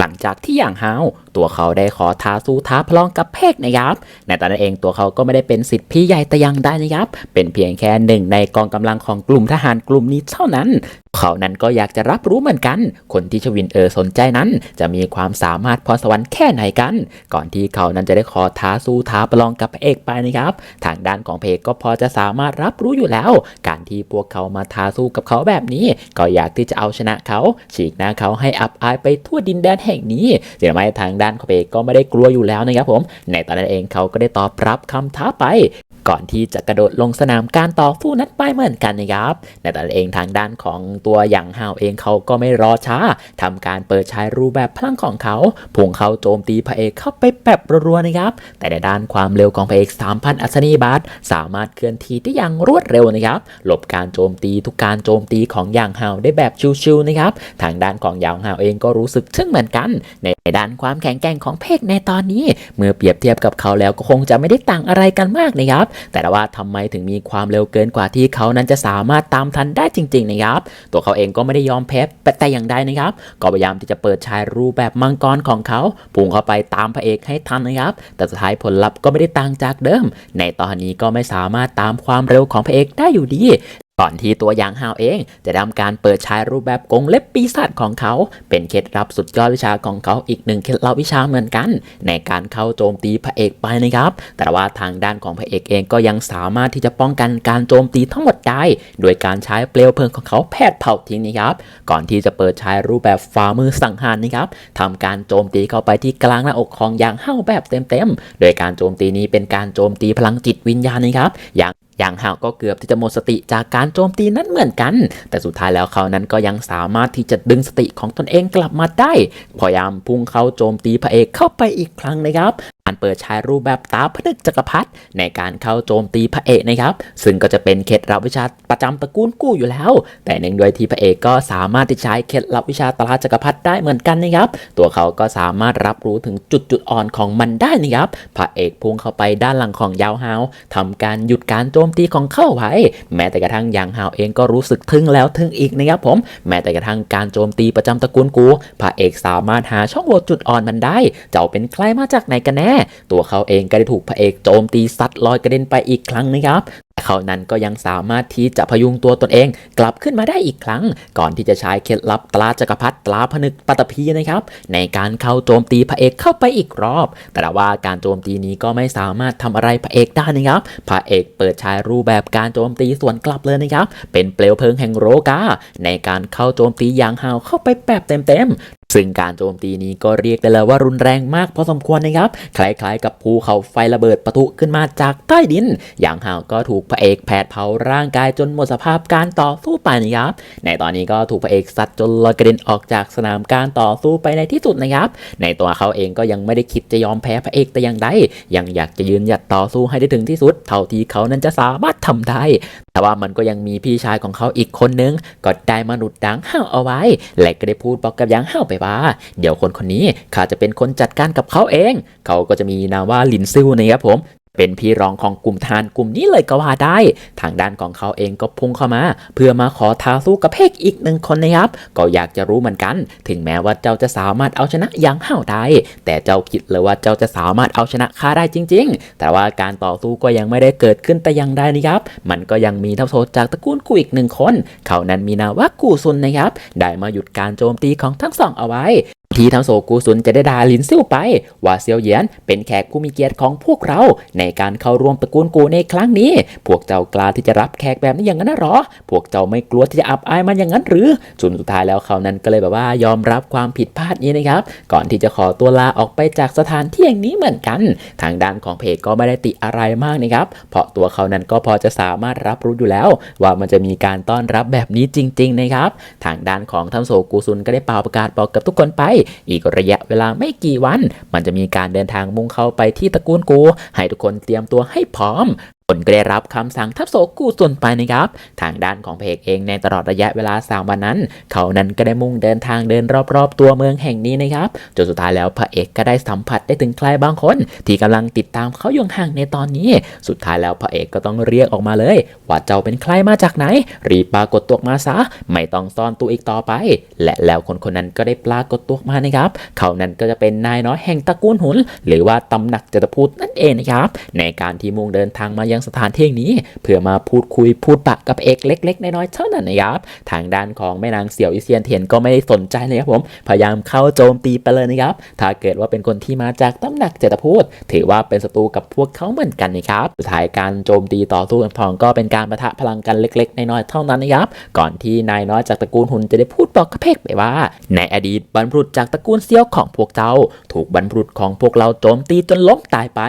หลังจากที่อย่างฮาวตัวเขาได้ขอท้าสู้ท้าพลองกับเพกนะครับในตอนนั้นเองตัวเขาก็ไม่ได้เป็นสิทธิพี่ใหญ่แต่อยังได้นะครับเป็นเพียงแค่หนึ่งในกองกำลังของกลุ่มทหารกลุ่มนี้เท่านั้นเขานั้นก็อยากจะรับรู้เหมือนกัน คนที่ชวินเออสนใจนั้น จะมีความสามารถพรสวรรค์แค่ไหนกัน ก่อนที่เขานั้นจะได้ขอท้าสู้ท้าประลองกับพระเอกไปนะครับ ทางด้านของเพเอกก็พอจะสามารถรับรู้อยู่แล้ว การที่พวกเขามาท้าสู้กับเขาแบบนี้ ก็อยากที่จะเอาชนะเขา ฉีกหน้าเขาให้อับอายไปทั่วดินแดนแห่งนี้เสียไม่ทางด้านของเพเอกก็ไม่ได้กลัวอยู่แล้วนะครับผม ในตอนนั้นเองเขาก็ได้ตอบรับคำท้าไป ก่อนที่จะกระโดดลงสนามการต่อสู้นั้นไปเหมือนกันนะครับในตอนนั้นเองทางด้านของตัวอย่างฮาวเองเขาก็ไม่รอช้าทำการเปิดใช้รูปแบบพลังของเขาพุ่งเข้าโจมตีพระเอกเข้าไปแบบรัวๆนะครับ แต่ในด้านความเร็วของพระเอก 3,000 อัศนีบาทสามารถเคลื่อนที่ได้อย่างรวดเร็วนะครับ หลบการโจมตีทุกการโจมตีของอย่างฮาวได้แบบชิวๆนะครับ ทางด้านของย่างฮาวเองก็รู้สึกทึ่งเหมือนกันในด้านความแข็งแกร่งของเพกในตอนนี้ เมื่อเปรียบเทียบกับเขาแล้วก็คงจะไม่ได้ต่างอะไรกันมากนะครับ แต่ว่าทำไมถึงมีความเร็วเกินกว่าที่เขานั้นจะสามารถตามทันได้จริงๆนะครับ ตัวเขาเองก็ไม่ได้ยอมแพ้แต่อย่างใดนะครับ ก็พยายามที่จะเปิดชายรูปแบบมังกรของเขาพุ่งเข้าไปตามพระเอกให้ทันนะครับ แต่สุดท้ายผลลัพธ์ก็ไม่ได้ต่างจากเดิม ในตอนนี้ก็ไม่สามารถตามความเร็วของพระเอกได้อยู่ดี ก่อนที่ตัวยางฮาวเอง จะทำการเปิดใช้รูปแบบกงเล็บปีศาจของเขา เป็นเคล็ดลับสุดยอดวิชาของเขาอีกหนึ่งเคล็ดลับวิชาเหมือนกัน ในการเข้าโจมตีพระเอกไปนะครับ แต่ว่าทางด้านของพระเอกเองก็ยังสามารถที่จะป้องกันการโจมตีทั้งหมดได้ โดยการใช้เปลวเพลิงของเขาแผดเผาทิ้งนะครับ ก่อนที่จะเปิดใช้รูปแบบฝ่ามือสังหารนะครับทำการโจมตีเข้าไปที่กลางหน้าอกของยางห้าวแบบเต็มๆ โดยการโจมตีนี้เป็นการโจมตีพลังจิตวิญญาณนะครับอย่าง อย่างฮาวก็เกือบที่จะหมดสติจากการโจมตีนั้นเหมือนกัน แต่สุดท้ายแล้วเขานั้นก็ยังสามารถที่จะดึงสติของตนเองกลับมาได้ พยายามพุ่งเข้าโจมตีพระเอกเข้าไปอีกครั้งนะครับ การเปิดใช้รูปแบบตาพนึกจักรพรรดิในการเข้าโจมตีพระเอกนะครับ ซึ่งก็จะเป็นเคล็ดลับวิชาประจำตระกูลกู้อยู่แล้ว แต่เนื่องด้วยที่พระเอกก็สามารถที่ใช้เคล็ดลับวิชาตราจักรพรรดิได้เหมือนกันนะครับ ตัวเขาก็สามารถรับรู้ถึงจุดจุดอ่อนของมันได้นะครับ พระเอกพุ่งเข้าไปด้านหลังของยาวฮาวทำการหยุดการโจมตีของเข้าไว้ แม้แต่กระทั่งยางฮาวเองก็รู้สึกทึ่งแล้วทึ่งอีกนะครับผม แม้แต่กระทั่งการโจมตีประจำตระกูลกู พระเอกสามารถหาช่องโหว่จุดอ่อนมันได้ เจ้าเป็นใครมาจากไหนกันแน่ตัวเขาเองก็ได้ถูกพระเอกโจมตีซัดลอยกระเด็นไปอีกครั้งนะครับ เขานั้นก็ยังสามารถที่จะพยุงตัวตนเองกลับขึ้นมาได้อีกครั้ง ก่อนที่จะใช้เคล็ดลับตราจักรพรรดิตราผนึกปัตตภีนะครับในการเข้าโจมตีพระเอกเข้าไปอีกรอบ แต่ว่าการโจมตีนี้ก็ไม่สามารถทำอะไรพระเอกได้นะครับพระเอกเปิดใช้รูปแบบการโจมตีส่วนกลับเลยนะครับเป็นเปลวเพลิงแห่งโรกาในการเข้าโจมตีอย่างฮาวเข้าไปแบบเต็มๆซึ่งการโจมตีนี้ก็เรียกได้เลยว่ารุนแรงมากพอสมควรนะครับ คล้ายๆ กับภูเขาไฟระเบิดปะทุขึ้นมาจากใต้ดิน อย่างห่าวก็ถูกพระเอกแผดเผาร่างกายจนหมดสภาพการต่อสู้ปนะครับ ในตอนนี้ก็ถูกพระเอกซัดจนลอยกระเด็นออกจากสนามการต่อสู้ไปในที่สุดนะครับ ในตัวเขาเองก็ยังไม่ได้คิดจะยอมแพ้พระเอกแต่อย่างใดยังอยากจะยืนหยัดต่อสู้ให้ได้ถึงที่สุด เท่าที่เขานั้นจะสามารถทำได้ แต่ว่ามันก็ยังมีพี่ชายของเขาอีกคนนึงก็ได้มนุษย์ดังห้าวเอาไว้ และก็ได้พูดบอกกับยังห้าวไปว่า เดี๋ยวคนคนนี้ข้าจะเป็นคนจัดการกับเขาเอง เขาก็จะมีนามว่าลินซิวนะครับผม เป็นพี่รองของกลุ่มทานกลุ่มนี้เลยก็ว่าได้ ทางด้านของเขาเองก็พุ่งเข้ามา เพื่อมาขอท้าสู้กับเพกอีกหนึ่งคนนะครับ ก็อยากจะรู้เหมือนกัน ถึงแม้ว่าเจ้าจะสามารถเอาชนะยังเห้าได้แต่เจ้าคิดเลยว่าเจ้าจะสามารถเอาชนะข้าได้จริง ๆ แต่ว่าการต่อสู้ก็ยังไม่ได้เกิดขึ้นแต่อยังใดนะครับ มันก็ยังมีทัพโซจากตระกูลกูอีกหนึ่งคน เขานั้นมีนามว่ากูซุนนะครับ ได้มาหยุดการโจมตีของทั้งสองเอาไว้ ที่ทั้งโซกูซุนจะได้ด่าลินซิ่วไป ว่าเซียวเหยียนเป็นแขกผู้มีเกียรติของพวกเรา ในการเข้าร่วมตระกูลกูในครั้งนี้ พวกเจ้ากล้าที่จะรับแขกแบบนี้อย่างนั้นหรอ พวกเจ้าไม่กลัวที่จะอับอายมันอย่างนั้นหรือจนสุดท้ายแล้วเขานั้นก็เลยแบบว่ายอมรับความผิดพลาดนี้นะครับ ก่อนที่จะขอตัวลาออกไปจากสถานที่แห่งนี้เหมือนกัน ทางด้านของเพจก็ไม่ได้ติอะไรมากนะครับ เพราะตัวเขานั้นก็พอจะสามารถรับรู้อยู่แล้ว ว่ามันจะมีการต้อนรับแบบนี้จริง ๆ นะครับ ทางด้านของทัมโซกูซุนก็ได้เป่าประกาศบอกกับทุกคนไปอีกระยะเวลาไม่กี่วัน มันจะมีการเดินทางมุ่งเข้าไปที่ตระกูลกู ให้ทุกคนเตรียมตัวให้พร้อม นก็ได้รับคำสั่งทับโสกูส่วนไปนะครับ ทางด้านของพระเอกเองในตลอดระยะเวลา 3 วันนั้น เขานั้นก็ได้มุ่งเดินทางเดินรอบๆ ตัวเมืองแห่งนี้นะครับจนสุดท้ายแล้วพระเอกก็ได้สัมผัสได้ถึงใครบางคน ที่กำลังติดตามเขาอยู่ห่างในตอนนี้ สุดท้ายแล้วพระเอกก็ต้องเรียกออกมาเลย ว่าเจ้าเป็นใครมาจากไหน รีบปรากฏตัวมาซะไม่ต้องซ่อนตัวอีกต่อไป และแล้วคนคนนั้นก็ได้ปรากฏตัวมานะครับเขานั้นก็จะเป็นนายน้อยแห่งตระกูลหุนหรือว่าตำหนักจตพูดนั่นเองนะครับในการที่มุ่งเดินทางมายังสถานที่นี้ เพื่อมาพูดคุยพูดปะกับเอกเล็กๆน้อยๆเท่านั้นนะครับทางด้านของแม่นางเสี่ยวอิเซียนเทียนก็ไม่ได้สนใจเลยครับผมพยายามเข้าโจมตีไปเลยนะครับถ้าเกิดว่าเป็นคนที่มาจากตำหนักเจตพูด ถือว่าเป็นศัตรูกับพวกเขาเหมือนกันนะครับสุดท้ายการโจมตีต่อสู้กันพองก็เป็นการประทะพลังกันเล็กๆน้อยๆเท่านั้นนะครับก่อนที่นายน้อยจากตระกูลหุนจะได้พูดบอกกับเพกไปว่าในอดีตบรรพุษจากตระกูลเซียวของพวกเจ้า ถูกบรรพุษของพวกเราโจมตีจนล้มตายไป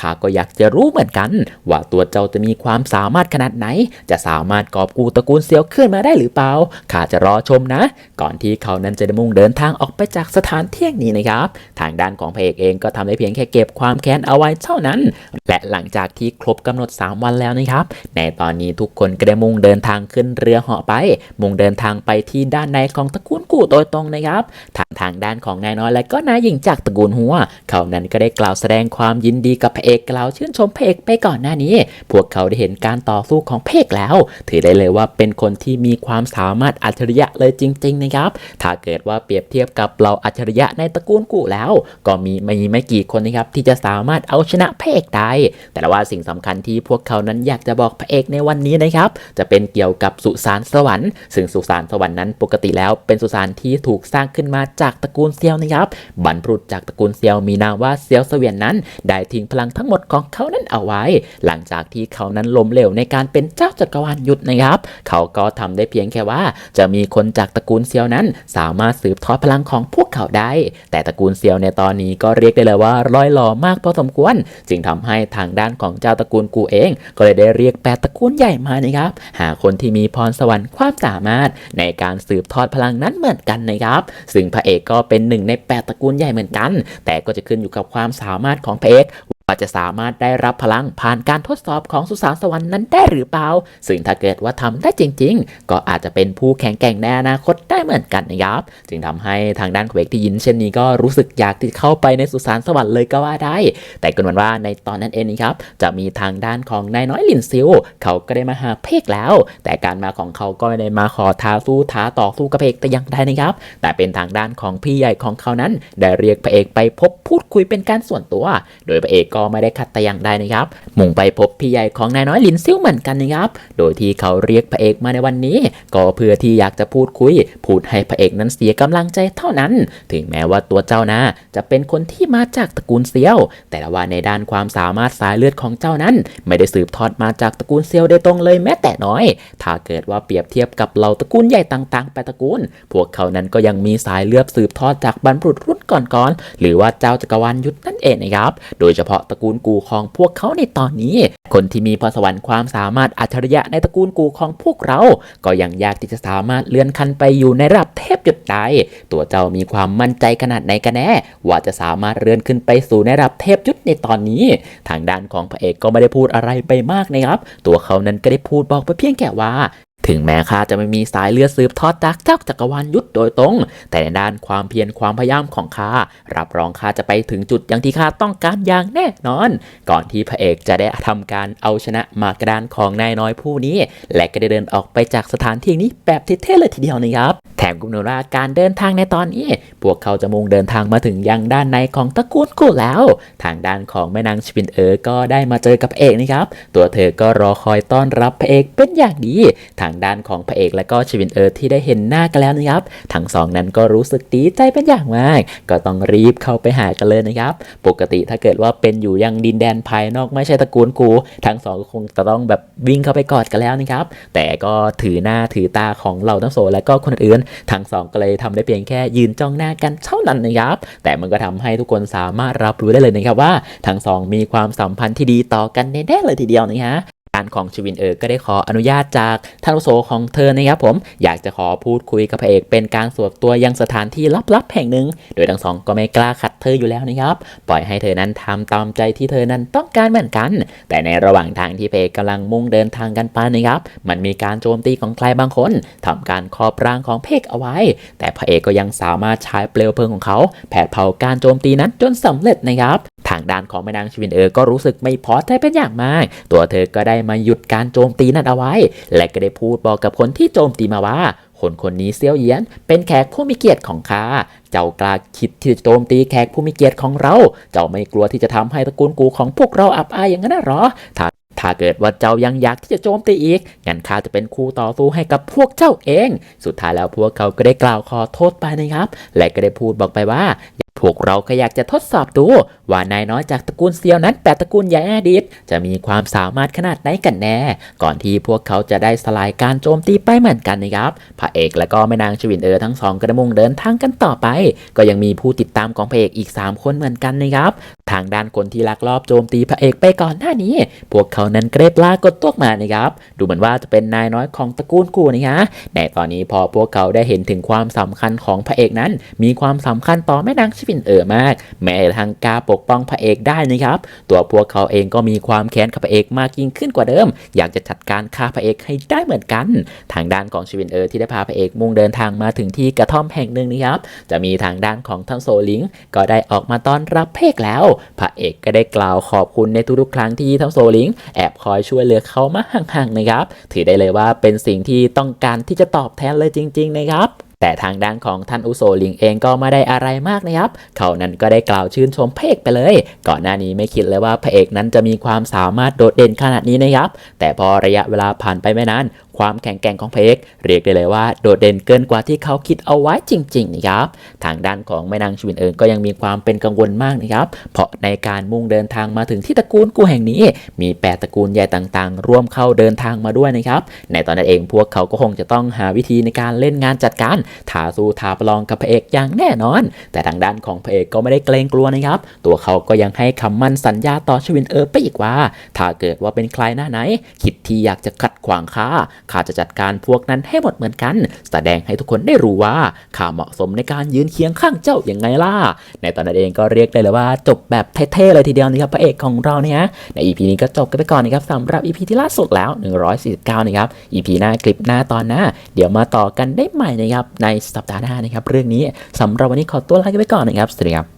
ข้าก็อยากจะรู้เหมือนกันว่าตัวเจ้าจะมีความสามารถขนาดไหน จะสามารถกอบกู้ตระกูลเซียวขึ้นมาได้หรือเปล่าข้าจะรอชมนะ ก่อนที่เขานั้นจะได้มุ่งเดินทางออกไปจากสถานเที่แห่งนี้นะครับ ทางด้านของพระเอกเองก็ทำได้เพียงแค่เก็บความแค้นเอาไว้เท่านั้น และหลังจากที่ครบกำหนด 3 วันแล้วนะครับ ในตอนนี้ทุกคนก็ได้มุ่งเดินทางขึ้นเรือเหาะไป มุ่งเดินทางไปที่ด้านในของตระกูลกู่โดยตรงนะครับ ทางทางด้านของนายน้อยและก็นายหญิงจากตระกูลหัว เขานั้นก็ได้กล่าวแสดงความยินดีกับพระเอกกล่าวชื่นชมพระเอกไปก่อนหน้านี้พวกเขาได้เห็นการต่อสู้ของเอกแล้ว ถือได้เลยว่าเป็นคนที่มีความสามารถอัจฉริยะเลยจริง ๆ นะครับ ถ้าเกิดว่าเปรียบเทียบกับเราอัจฉริยะในตระกูลกูแล้ว ก็มีไม่ไม่กี่คนนะครับที่จะสามารถเอาชนะพระเอกได้ แต่ว่าสิ่งสำคัญที่พวกเขานั้นอยากจะบอกพระเอกในวันนี้นะครับ จะเป็นเกี่ยวกับสุสานสวรรค์ ซึ่งสุสานสวรรค์นั้นปกติแล้วเป็นสุสานที่ถูกสร้างขึ้นมาจากตระกูลเซียวนะครับ บรรพบุรุษจากตระกูลเซียวมีนามว่าเซียวเสวียนนั้น ได้ทิ้งพลังทั้งหมดของเขานั้นเอาไว้ หลังจากที่เขานั้นล้มเหลวในการเป็นเจ้าจักรวาลยุทธนะครับ เขาก็ทำได้เพียงแค่ว่า จะมีคนจากตระกูลเซียวนั้น สามารถสืบทอดพลังของพวกเขาได้ แต่ตระกูลเซียวในตอนนี้ก็เรียกได้เลยว่าร้อยหล่อมากพอสมควร จึงทำให้ทางด้านของเจ้าตระกูลกูเอง ก็เลยได้เรียกแปดตระกูลใหญ่มานะครับ หาคนที่มีพรสวรรค์ความสามารถ ในการสืบทอดพลังนั้นเหมือนกันนะครับ ซึ่งพระเอกก็เป็นหนึ่งในแปดตระกูลใหญ่เหมือนกัน แต่ก็จะขึ้นอยู่กับความสามารถของพระเอก ว่าจะสามารถได้รับพลังผ่านการทดสอบของสุสานสวรรค์นั้นได้หรือเปล่า ซึ่งถ้าเกิดว่าทำได้จริง ๆ ก็อาจจะเป็นผู้แข็งแกร่งในอนาคตได้เหมือนกันนะครับ จึงทำให้ทางด้านของเอกที่ยินเช่นนี้ก็รู้สึกอยากที่เข้าไปในสุสานสวรรค์เลยก็ว่าได้ แต่ก็เหมือนว่าในตอนนั้นเองนะครับ จะมีทางด้านของนายน้อยลินซิวเขาก็ได้มาหาเพกแล้ว แต่การมาของเขาก็ไม่ได้มาขอท้าสู้ท้าต่อสู้กับเพกแต่อยังใดนะครับ แต่เป็นทางด้านของพี่ใหญ่ของเขานั้น ได้เรียกพระเอกไปพบพูดคุยเป็นการส่วนตัว โดยพระเอกก็ไม่ได้ขัดแต่อย่างใดนะครับมุ่งไปพบพี่ใหญ่ของนายน้อยลินซิ่วเหมือนกันนะครับ โดยที่เขาเรียกพระเอกมาในวันนี้ ก็เพื่อที่อยากจะพูดคุย พูดให้พระเอกนั้นเสียกำลังใจเท่านั้น ถึงแม้ว่าตัวเจ้านะจะเป็นคนที่มาจากตระกูลเซียว แต่ว่าในด้านความสามารถสายเลือดของเจ้านั้น ไม่ได้สืบทอดมาจากตระกูลเซียวโดยตรงเลยแม้แต่น้อย ถ้าเกิดว่าเปรียบเทียบกับเหล่าตระกูลใหญ่ต่างๆแปตระกูล พวกเขานั้นก็ยังมีสายเลือดสืบทอดจากบรรพบุรุษรุ่นก่อนๆ หรือว่าเจ้าจักรวาลยุทธนั่นเองนะครับ โดยเฉพาะตระกูลกูของพวกเขาในตอนนี้ คนที่มีพรสวรรค์ความสามารถอัจฉริยะในตระกูลกูของพวกเรา ก็ยังยากที่จะสามารถเลื่อนขั้นไปอยู่ในระดับเทพยุทธได้ตัวเจ้ามีความมั่นใจขนาดไหนกันแน่ ว่าจะสามารถเลื่อนขึ้นไปสู่ในระดับเทพยุทธในตอนนี้ ทางด้านของพระเอกก็ไม่ได้พูดอะไรไปมากนะครับ ตัวเขานั้นก็ได้พูดบอกไปเพียงแค่ว่า ถึงแม้ข้าจะไม่มีสายเลือดสืบทอดจากเจ้าจักรวาลยุทธโดยตรง แต่ในด้านความเพียรความพยายามของข้ารับรองข้าจะไปถึงจุดอย่างที่ข้าต้องการอย่างแน่นอน ก่อนที่พระเอกจะได้ทำการเอาชนะมากระดานของนายน้อยผู้นี้ และก็ได้เดินออกไปจากสถานที่นี้แบบเท่ๆเลยทีเดียวนะครับแถมกุมโนราการเดินทางในตอนนี้ พวกเขาจะมุ่งเดินทางมาถึงยังด้านในของตระกูลกูแล้ว ทางด้านของแม่นางชวินเอ๋อก็ได้มาเจอกับเอกนะครับ ตัวเธอก็รอคอยต้อนรับพระเอกเป็นอย่างดีทางางด้านของพระเอกและก็ชวินเอ๋อที่ได้เห็นหน้ากันแล้วนะครับ ทั้งสองนั้นก็รู้สึกดีใจเป็นอย่างมาก ก็ต้องรีบเข้าไปหากันเลยนะครับ ปกติถ้าเกิดว่าเป็นอยู่ยังดินแดนภายนอกไม่ใช่ตระกูลกู ทั้งสองก็คงจะต้องแบบวิ่งเข้าไปกอดกันแล้วนะครับ แต่ก็ถือหน้าถือตาของเหล่าทั้งโสและก็คนอื่น ทั้งสองก็เลยทำได้เพียงแค่ยืนจ้องหน้ากันเท่านั้นนะครับ แต่มันก็ทำให้ทุกคนสามารถรับรู้ได้เลยนะครับว่าทั้งสองมีความสัมพันธ์ที่ดีต่อกันแน่ๆเลยทีเดียวนะฮะ การของชวินเออก็ได้ขออนุญาตจากท่ารุโสของเธอนะครับผมอยากจะขอพูดคุยกับพระเอกเป็นการส่วนตัวยังสถานที่ลับๆแห่งหนึ่ง โดยทั้งสองก็ไม่กล้าขัดเธออยู่แล้วนะครับปล่อยให้เธอนั้นทำตามใจที่เธอนั้นต้องการเหมือนกัน แต่ในระหว่างทางที่พระเอกกำลังมุ่งเดินทางกันไปนะครับมันมีการโจมตีของใครบางคนทำการครอบร่างของพเอกเอาไว้ แต่พระเอกก็ยังสามารถใช้เปลวเพลิงของเขา แผดเผาการโจมตีนั้นจนสำเร็จนะครับ ทางด้านของแม่นางชวินเออก็รู้สึกไม่พอใจเป็นอย่างมาก ตัวเธอก็ได้มาหยุดการโจมตีนั้นเอาไว้ และก็ได้พูดบอกกับคนที่โจมตีมาว่า คนคนนี้เซียวเยียน เป็นแขกผู้มีเกียรติของข้า เจ้ากล้าคิดที่จะโจมตีแขกผู้มีเกียรติของเรา เจ้าไม่กลัวที่จะทำให้ตระกูลกูของพวกเราอับอายอย่างนั้นหรอถ้าถ้าเกิดว่าเจ้ายังอยากที่จะโจมตีอีก งั้นข้าจะเป็นคู่ต่อสู้ให้กับพวกเจ้าเอง สุดท้ายแล้วพวกเขาก็ได้กล่าวขอโทษไปนะครับ และก็ได้พูดบอกไปว่า วกเราก็อยากจะทดสอบดู ว่านายน้อยจากตระกูลเซียวนั้นแปดตระกูลใหญ่อดีตจะมีความสามารถขนาดไหนกันแน่ ก่อนที่พวกเขาจะได้สลายการโจมตีไปเหมือนกันนะครับพระเอกและก็แม่นางชวินเออทั้งสองก็ได้มุ่งเดินทางกันต่อไป ก็ยังมีผู้ติดตามของพระเอกอีก 3 คนเหมือนกันนะครับทางด้านคนที่ลักลอบโจมตีพระเอกไปก่อนหน้านี้ พวกเขานั้นเก็ได้ปรากฏตัวมานะครับ ดูเหมือนว่าจะเป็นนายน้อยของตระกูลกูนะฮะในตอนนี้พอพวกเขาได้เห็นถึงความสำคัญของพระเอกนั้น มีความสำคัญต่อแม่นางชวินเออมาก แม้ทางกาปกป้องพระเอกได้นะครับ ตัวพวกเขาเองก็มีความแค้นกับพระเอกมากยิ่งขึ้นกว่าเดิม อยากจะจัดการฆ่าพระเอกให้ได้เหมือนกัน ทางด้านของชิวินเออที่ได้พาพระเอกมุ่งเดินทางมาถึงที่กระท่อมแห่งหนึ่งนะครับ จะมีทางด้านของท่านโซลิงก็ได้ออกมาต้อนรับเพกแล้ว พระเอกก็ได้กล่าวขอบคุณในทุกๆครั้งที่ทั้งโซลิงแอบคอยช่วยเหลือเขามาห่างๆนะครับ ถือได้เลยว่าเป็นสิ่งที่ต้องการที่จะตอบแทนเลยจริง ๆ นะครับ แต่ทางด้านของท่านอุโซลิงเองก็ไม่ได้อะไรมากนะครับ เขานั้นก็ได้กล่าวชื่นชมพระเอกไปเลย ก่อนหน้านี้ไม่คิดเลยว่าพระเอกนั้นจะมีความสามารถโดดเด่นขนาดนี้นะครับ แต่พอระยะเวลาผ่านไปไม่นาน ความแข็งแกร่งของพเอกเรียกได้เลยว่าโดดเด่นเกินกว่าที่เขาคิดเอาไว้จริงๆนะครับทางด้านของแม่นางชวินเอิงก็ยังมีความเป็นกังวลมากนะครับเพราะในการมุ่งเดินทางมาถึงที่ตระกูลกูแห่งนี้ มีแปดตระกูลใหญ่ต่างๆ ร่วมเข้าเดินทางมาด้วยนะครับในตอนนั้นเองพวกเขาก็คงจะต้องหาวิธีในการเล่นงานจัดการถาสู้ทาประลองกับพระเอกอย่างแน่นอน แต่ทางด้านของพระเอกก็ไม่ได้เกรงกลัวนะครับ ตัวเขาก็ยังให้คำมั่นสัญญาต่อชวินเอิงไปอีกว่า ถ้าเกิดว่าเป็นใครหน้าไหน คิดที่อยากจะขัดขวางข้าข้าจะจัดการพวกนั้นให้หมดเหมือนกัน แสดงให้ทุกคนได้รู้ว่าข้าเหมาะสมในการยืนเคียงข้างเจ้าอย่างไงล่ะ ในตอนนั้นเองก็เรียกได้เลยว่าจบแบบเท่ๆเลยทีเดียวนะครับพระเอกของเราเนี่ยใน EP นี้ก็จบกันไปก่อนนะครับสำหรับ EP ที่ล่าสุดแล้ว 149 นะครับ EP หน้าคลิปหน้าตอนหน้า เดี๋ยวมาต่อกันได้ใหม่นะครับในสัปดาห์หน้านะครับเรื่องนี้สำหรับวันนี้ขอตัวลาไปก่อนนะครับสวัสดีครับ